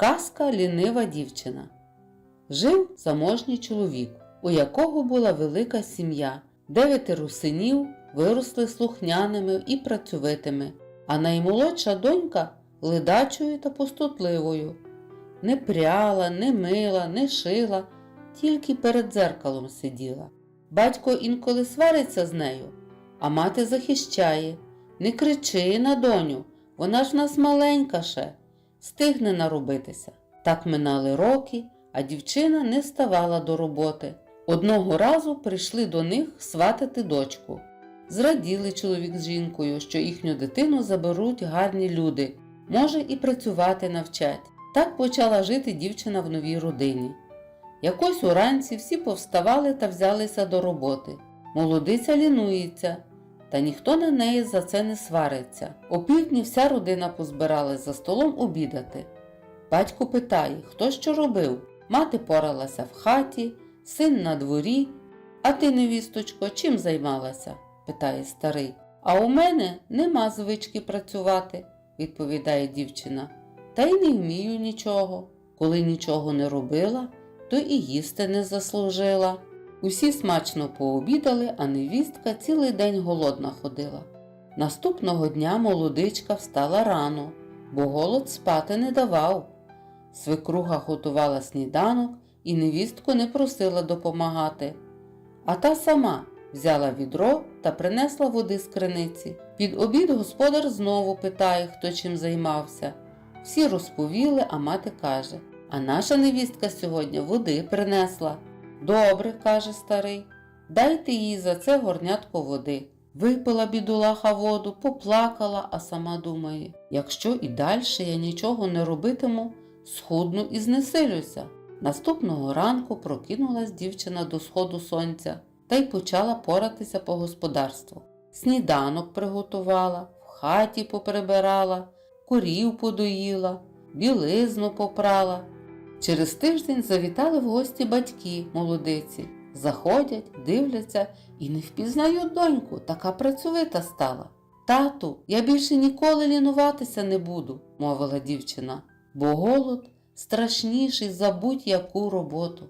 Казка лінива дівчина. Жив заможній чоловік, у якого була велика сім'я. Дев'ятеро синів виросли слухняними і працьовитими, а наймолодша донька ледачою та пустотливою. Не пряла, не мила, не шила, тільки перед дзеркалом сиділа. Батько інколи свариться з нею, а мати захищає. Не кричи на доню, вона ж в нас маленька ще, стигне наробитися. Так минали роки, а дівчина не ставала до роботи. Одного разу прийшли до них сватати дочку. Зраділи чоловік з жінкою, що їхню дитину заберуть гарні люди, може і працювати навчать. Так почала жити дівчина в новій родині. Якось уранці всі повставали та взялися до роботи. Молодиця лінується, та ніхто на неї за це не свариться. Опівдні вся родина позбиралась за столом обідати. Батько питає, хто що робив. Мати поралася в хаті, син на дворі. А ти, невісточко, чим займалася? питає старий. А у мене нема звички працювати, відповідає дівчина. Та й не вмію нічого. Коли нічого не робила, то і їсти не заслужила. Усі смачно пообідали, а невістка цілий день голодна ходила. Наступного дня молодичка встала рано, бо голод спати не давав. Свекруга готувала сніданок і невістку не просила допомагати. А та сама взяла відро та принесла води з криниці. Під обід господар знову питає, хто чим займався. Всі розповіли, а мати каже: А наша невістка сьогодні води принесла. Добре, каже старий, дайте їй за це горнятко води. Випила бідолаха воду, поплакала, а сама думає, якщо і далі я нічого не робитиму, схудну і знесилюся. Наступного ранку прокинулась дівчина до сходу сонця та й почала поратися по господарству. Сніданок приготувала, в хаті поприбирала, курів подоїла, білизну попрала. Через тиждень завітали в гості батьки молодиці. Заходять, дивляться і не впізнають доньку, така працьовита стала. Тату, я більше ніколи лінуватися не буду, мовила дівчина, бо голод страшніший за будь-яку роботу.